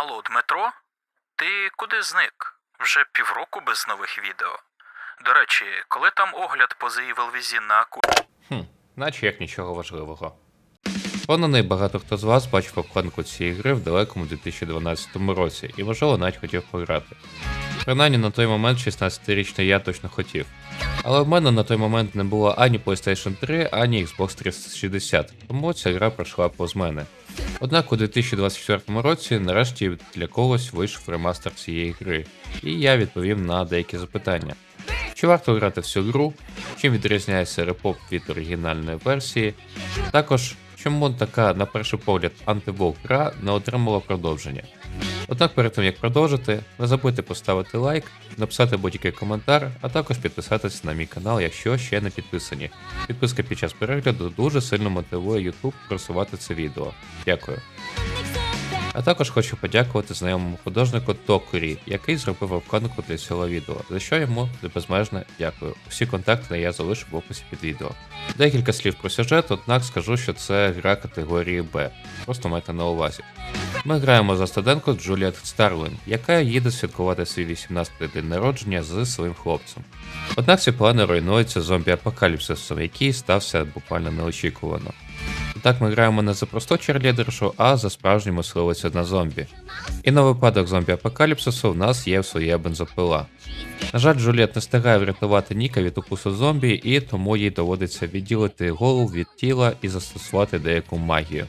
Алло, Дмитро? Ти куди зник? Вже півроку без нових відео. До речі, коли там огляд по The на аку... Хм, наче як нічого важливого. Впевнений, багато хто з вас бачив обкладинку цієї гри в далекому 2012 році і, можливо, навіть хотів пограти. Принаймні на той момент 16-річний я точно хотів. Але в мене на той момент не було ані PlayStation 3, ані Xbox 360, тому ця гра пройшла повз мене. Однак у 2024 році нарешті для когось вийшов ремастер цієї гри, і я відповім на деякі запитання. Чи варто грати всю гру? Чим відрізняється репоп від оригінальної версії? Також, чому така, на перший погляд, антивок гра не отримала продовження? Однак перед тим як продовжити, не забудьте поставити лайк, написати будь-який коментар, а також підписатися на мій канал, якщо ще не підписані. Підписка під час перегляду дуже сильно мотивує YouTube просувати це відео. Дякую. А також хочу подякувати знайомому художнику Токурі, який зробив обкладинку для цього відео, за що йому безмежне дякую. Усі контакти я залишу в описі під відео. Декілька слів про сюжет, однак скажу, що це гра категорії Б. Просто майте на увазі. Ми граємо за студентку Джуліет Старлин, яка їде святкувати свій 18-й день народження з своїм хлопцем. Однак ці плани руйнуються зомбі-апокаліпсисом, який стався буквально неочікувано. Так ми граємо не за просто черлідершу, а за справжню мисливицю на зомбі. І на випадок зомбі-апокаліпсису в нас є своя бензопила. На жаль, Джуліет не встигає врятувати Ніка від укусу зомбі, і тому їй доводиться відділити голову від тіла і застосувати деяку магію.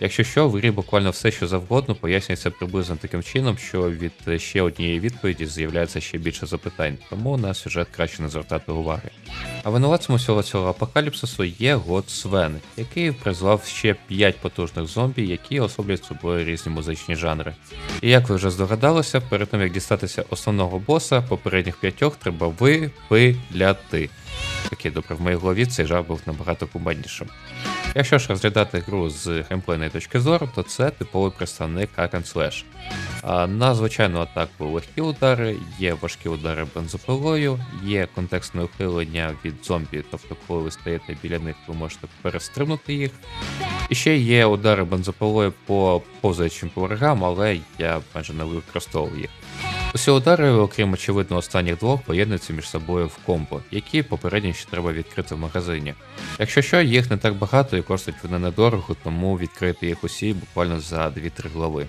Якщо що, в буквально все, що завгодно, пояснюється приблизно таким чином, що від ще однієї відповіді з'являється ще більше запитань, тому на сюжет краще не звертати уваги. А винуватцем усього цього апокаліпсису є год Свен, який призвав ще 5 потужних зомбі, які особлять собою різні музичні жанри. І як ви вже здогадалися, перед тим як дістатися основного боса, попередніх п'ятьох треба випиляти. Окей, добре, в моїй голові цей жар був набагато кумеднішим. Якщо ж розглядати гру з геймплейної точки зору, то це типовий представник Hack and Slash. На звичайну атаку легкі удари, є важкі удари бензопилою, є контекстне ухилення від зомбі, тобто коли ви стоїте біля них, ви можете перестрибнути їх. І ще є удари бензопилою по повзаючим поверхам, але я майже не використовував їх. Усі удари, окрім очевидно останніх двох, поєднуються між собою в комбо, які попередньо ще треба відкрити в магазині. Якщо що, їх не так багато і коштують вони недорого, тому відкрити їх усі буквально за 2-3 глави.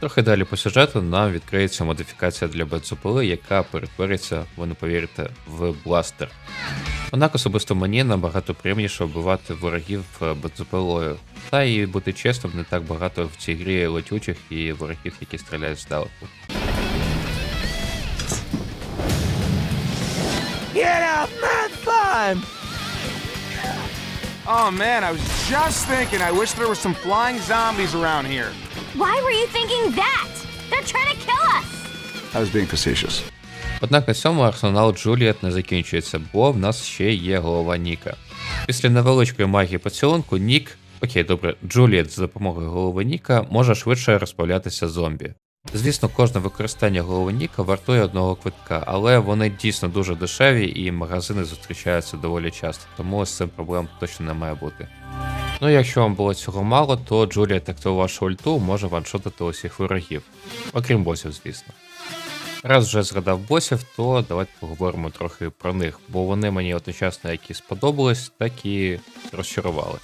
Трохи далі по сюжету нам відкриється модифікація для бензопили, яка перетвориться, ви не повірите, в бластер. Однак особисто мені набагато приємніше вбивати ворогів бензопилою. Та і бути чесним, не так багато в цій грі летючих і ворогів, які стріляють здалеку. Fun! Oh man, I was just thinking, I wish there were some flying zombies around here. Why were you thinking that? They're trying to kill us! I was being facetious. Однак на цьому арсенал Джуліет не закінчується, бо в нас ще є голова Ніка. Після невеличкої магії поцілунку Нік, окей, добре, Джуліет за допомогою голови Ніка може швидше розправлятися зомбі. Звісно, кожне використання голови Ніка вартує одного квитка, але вони дійсно дуже дешеві і магазини зустрічаються доволі часто, тому з цим проблем точно не має бути. Ну якщо вам було цього мало, то Джуліет активувавши ульту може ваншотити усіх ворогів, окрім босів, звісно. Раз вже згадав босів, то давайте поговоримо трохи про них, бо вони мені одночасно як і сподобались, так і розчарували.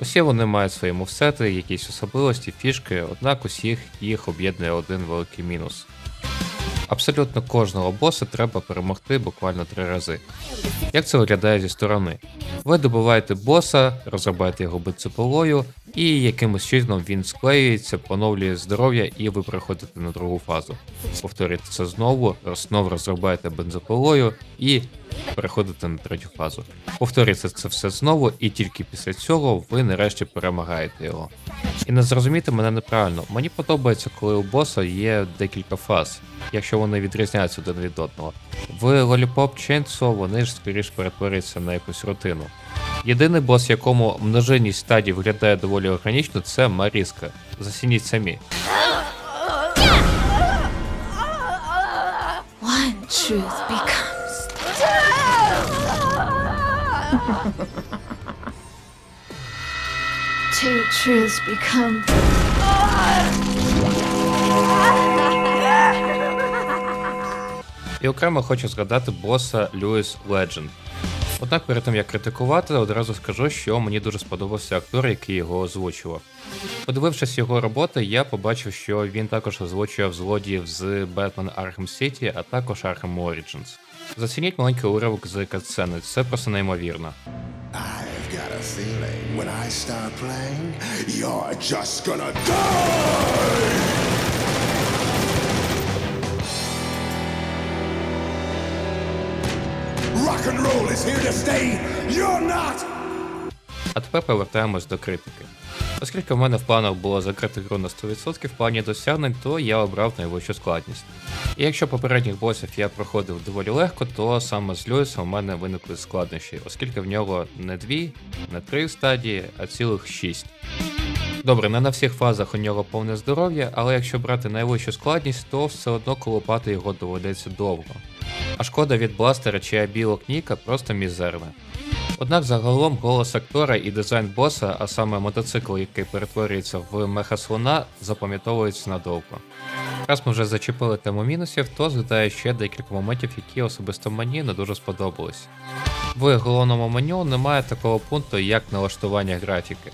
Усі вони мають свої мувсети, якісь особливості, фішки, однак усіх їх об'єднує один великий мінус. Абсолютно кожного боса треба перемогти буквально три рази. Як це виглядає зі сторони? Ви добиваєте боса, розробаєте його бицеполою, і якимось чином він склеюється, поновлює здоров'я, і ви переходите на другу фазу. Повторюєте це знову, знову розробаєте бензопилою і переходите на третю фазу. Повторюється це все знову, і тільки після цього ви нарешті перемагаєте його. І не зрозумійте мене неправильно, мені подобається, коли у боса є декілька фаз, якщо вони відрізняються один від одного. В Lollipop Chainsaw вони ж скоріш перетворюються на якусь рутину. Єдиний бос, якому множинність стадій виглядає доволі органічно, це Маріска. Засініть самі. One truth becomes. Two truths become. І окремо хочу згадати боса Льюіс Ледженд. Однак перед тим як критикувати, одразу скажу, що мені дуже сподобався актор, який його озвучував. Подивившись його роботи, я побачив, що він також озвучував злодіїв з Batman Arkham City, а також Arkham Origins. Зацініть маленький уривок з катсцени, це просто неймовірно. Rock and roll is here to stay. You're not! А тепер повертаємось до критики. Оскільки в мене в планах було закрити гру на 100% в плані досягнень, то я обрав найвищу складність. І якщо попередніх босів я проходив доволі легко, то саме з Льюісом у мене виникли складнощі, оскільки в нього не дві, не три стадії, а цілих шість. Добре, не на всіх фазах у нього повне здоров'я, але якщо брати найвищу складність, то все одно колупати його доведеться довго. А шкода від бластера чи абілок Ніка просто мізерна. Однак загалом голос актора і дизайн боса, а саме мотоцикл, який перетворюється в меха-слона, запам'ятовується надовго. Раз ми вже зачепили тему мінусів, то згадаю ще декілька моментів, які особисто мені не дуже сподобались. В головному меню немає такого пункту, як налаштування графіки.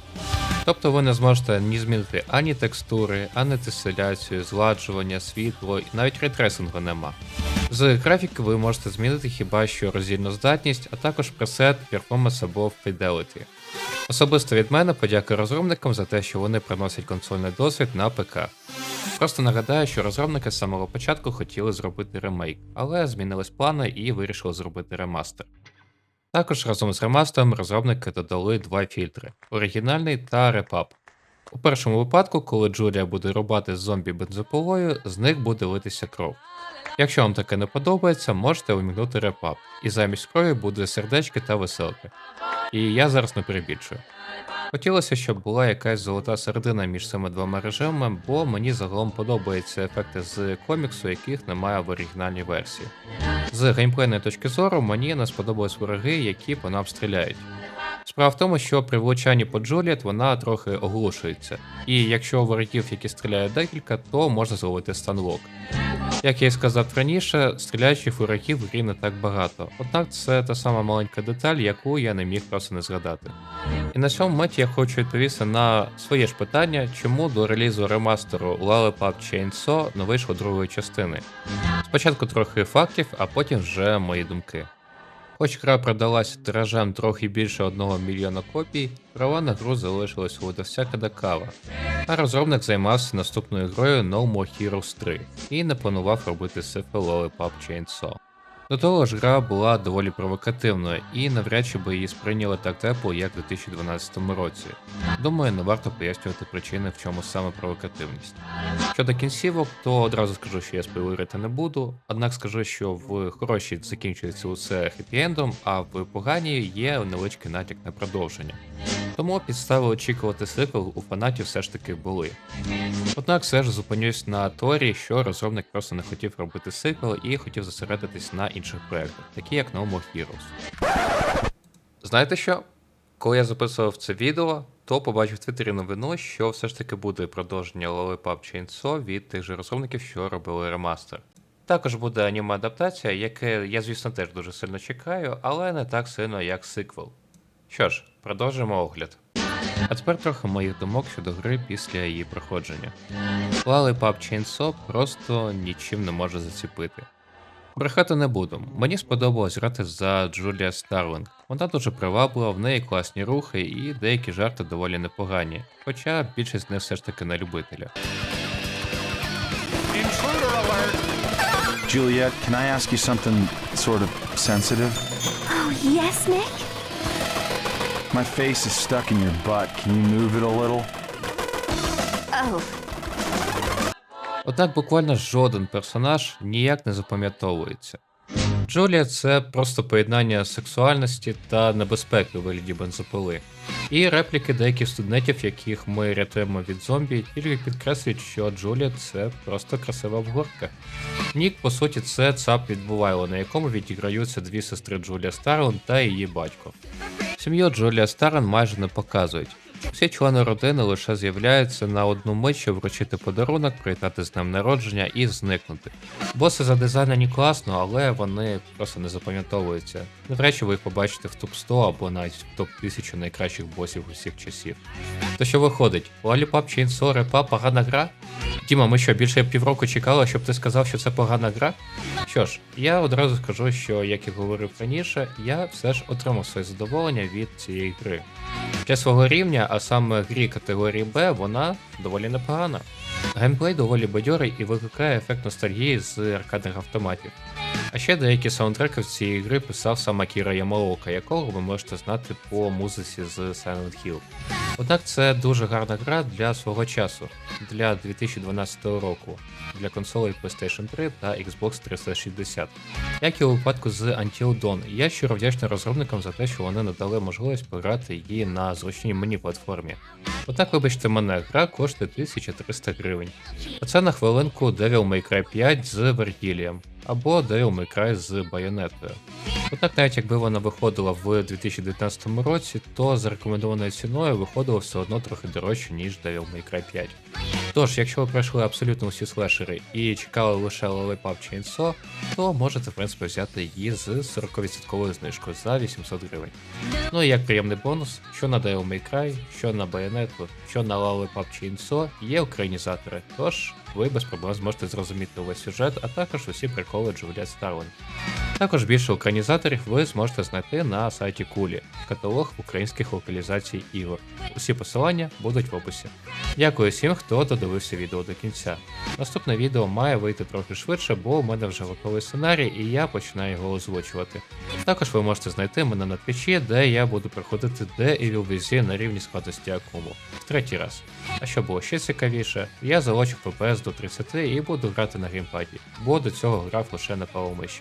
Тобто ви не зможете ні змінити ані текстури, ані теселяцію, згладжування, світло, і навіть рейтрейсингу нема. З графіки ви можете змінити хіба що роздільну здатність, а також пресет, Performance або Fidelity. Особисто від мене подяка розробникам за те, що вони приносять консольний досвід на ПК. Просто нагадаю, що розробники з самого початку хотіли зробити ремейк, але змінились плани і вирішили зробити ремастер. Також разом з ремастером розробники додали два фільтри оригінальний та репап. У першому випадку, коли Джулія буде рубати зомбі бензопилою, з них буде литися кров. Якщо вам таке не подобається, можете увімкнути репап, і замість крові буде сердечки та веселки. І я зараз не перебільшую. Хотілося, щоб була якась золота середина між цими двома режимами, бо мені загалом подобаються ефекти з коміксу, яких немає в оригінальній версії. З геймплейної точки зору мені не сподобались вороги, які по нам стріляють. Справа в тому, що при влучанні по Джуліет вона трохи оглушується, і якщо у ворогів, які стріляють декілька, то можна зловити станлок. Як я і сказав раніше, стріляючих ворогів в грі не так багато, однак це та сама маленька деталь, яку я не міг просто не згадати. І на цьому моменті я хочу відповісти на своє ж питання, чому до релізу ремастеру Lollipop Chainsaw не вийшло другої частини. Спочатку трохи фактів, а потім вже мої думки. Хоч гра продалася тиражем трохи більше 1 мільйона копій, права на гру залишились у Досяка Дакава, а розробник займався наступною грою No More Heroes 3 і не планував робити сиквел PUBG Chainsaw. До того ж, гра була доволі провокативною і навряд чи би її сприйняли так тепло, як у 2012 році. Думаю, не варто пояснювати причини, в чому саме провокативність. Щодо кінцівок, то одразу скажу, що я спойлерити не буду, однак скажу, що в хорошій закінчується усе хеппі-ендом, а в поганій є невеличкий натяк на продовження. Тому підстави очікувати сиквел у фанатів все ж таки були. Однак все ж зупинюсь на Торі, що розробник просто не хотів робити сиквел і хотів зосередитись на інших проєктах, такі як No More Heroes. Знаєте що? Коли я записував це відео, то побачив в Твіттері новину, що все ж таки буде продовження Lollipop Chainsaw від тих же розробників, що робили ремастер. Також буде аніме адаптація, яке я, звісно, теж дуже сильно чекаю, але не так сильно, як сиквел. Що ж, продовжимо огляд. А тепер трохи моїх думок щодо гри після її проходження. Lollipop Chainsaw просто нічим не може заціпити. Брехати не буду. Мені сподобалось грати за Джулія Старлинг. Вона дуже приваблива, в неї класні рухи і деякі жарти доволі непогані, хоча більшість з них все ж таки на любителя. Juliet, can I ask you something sort of sensitive? Oh, yes, Nick? My face is stuck in your butt. Can you move it a little? Oh, Однак буквально жоден персонаж ніяк не запам'ятовується. Джулія це просто поєднання сексуальності та небезпеки у вигляді бензопили. І репліки деяких студентів, яких ми рятуємо від зомбі, тільки підкреслюють, що Джулія це просто красива обгорка. Нік, по суті, це ЦАП відбувайло, на якому відіграються дві сестри Джулія Старлен та її батько. Сім'ю Джулія Старен майже не показують. Всі члени родини лише з'являються на одну мить, щоб вручити подарунок, привітати з днем народження і зникнути. Боси задизайнені класно, але вони просто не запам'ятовуються. Навряд чи ви їх побачите в топ 100 або навіть в топ 1000 найкращих босів усіх часів. То що виходить? Lollipop Chainsaw Репа погана гра? Діма, ми що, більше більше чекали, щоб ти сказав, що це погана гра? Що ж, я одразу скажу, що, як і говорив раніше, я все ж отримав своє задоволення від цієї гри. Для свого рівня, а саме грі категорії Б, вона доволі непогана. Геймплей доволі бадьорий і викликає ефект ностальгії з аркадних автоматів. А ще деякі саундтреки в цієї гри писав сам Акіра Ямаока, якого ви можете знати по музиці з Silent Hill. Однак це дуже гарна гра для свого часу, для 2012 року, для консолей PlayStation 3 та Xbox 360. Як і у випадку з Until Dawn, я щиро вдячний розробникам за те, що вони надали можливість пограти її на зручній мені платформі. Однак, вибачте мене, гра коштує 1300 гривень. А це на хвилинку Devil May Cry 5 з Вергілієм або Devil May Cry з Байонетою. Однак, навіть якби вона виходила в 2019 році, то за рекомендованою ціною виходило все одно трохи дорожче, ніж Devil May Cry 5. Тож, якщо ви пройшли абсолютно усі слешери і чекали лише Lollipop Chainsaw, то можете в принципі взяти її з 40% знижкою за 800 гривень. Ну і як приємний бонус, що на Devil May Cry, що на Bayonetta, що на Lollipop Chainsaw є українізатори, тож ви без проблем зможете зрозуміти увесь сюжет, а також усі приколи Джуліет Старлинг. Також більше українізаторів ви зможете знайти на сайті Кулі, каталог українських локалізацій ігор. Усі посилання будуть в описі. Дякую всім, хто додивився відео до кінця. Наступне відео має вийти трохи швидше, бо у мене вже готовий сценарій і я починаю його озвучувати. Також ви можете знайти мене на твічі, де я буду проходити The Evil Within на рівні складності Акуму. В третій раз. А що було ще цікавіше, я залочив ППС до 30 і буду грати на геймпаді, бо до цього грав лише на правомиші.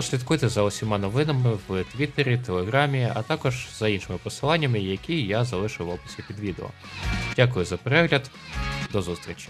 Тож слідкуйте за усіма новинами в Твіттері, Телеграмі, а також за іншими посиланнями, які я залишу в описі під відео. Дякую за перегляд, до зустрічі!